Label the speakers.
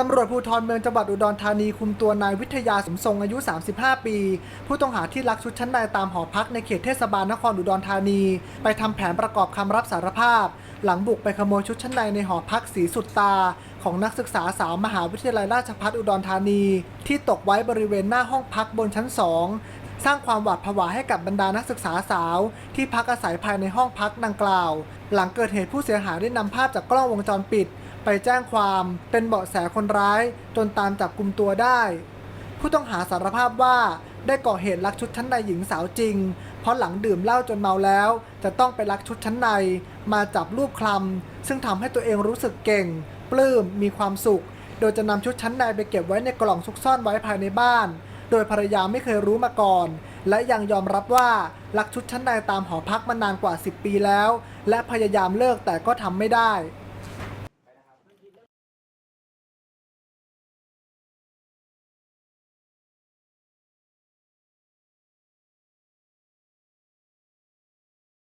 Speaker 1: ตำรวจภูธรเมืองจังหวัดอุดรธานีคุมตัวนายวิทยาสมทรงอายุ 35 ปี ผู้ต้องหาที่ลักชุดชั้นในตามหอพักในเขตเทศบาลนครอุดรธานี ไปทำแผนประกอบคำรับสารภาพ หลังบุกไปขโมยชุดชั้นในในหอพักสีสุดตา ของนักศึกษาสาวมหาวิทยาลัยราชภัฏอุดรธานี ที่ตกไว้บริเวณหน้าห้องพักบนชั้นสองสร้างความหวาดผวาให้กับบรรดานักศึกษาสาว ที่พักอาศัยภายในห้องพักดังกล่าว หลังเกิดเหตุผู้เสียหายได้นำภาพจากกล้องวงจรปิด ไปแจ้งความเป็นเบาะแสคนร้ายจนตามจับกลุ่มตัวได้ ผู้ต้องหาสารภาพว่าได้ก่อเหตุลักชุดชั้นในหญิงสาวจริง เพราะหลังดื่มเหล้าจนเมาแล้ว จะต้องไปลักชุดชั้นใน มาจับรูปคลำซึ่งทำให้ตัวเองรู้สึกเก่ง ปลื้มมีความสุข โดยจะนำชุดชั้นในไปเก็บไว้ในกล่องซุกซ่อนไว้ภายในบ้าน โดยภรรยาไม่เคยรู้มาก่อน และยังยอมรับว่าลักชุดชั้นในตามหอพักมานานกว่า 10 ปีแล้ว และพยายามเลิกแต่ก็ทำไม่ได้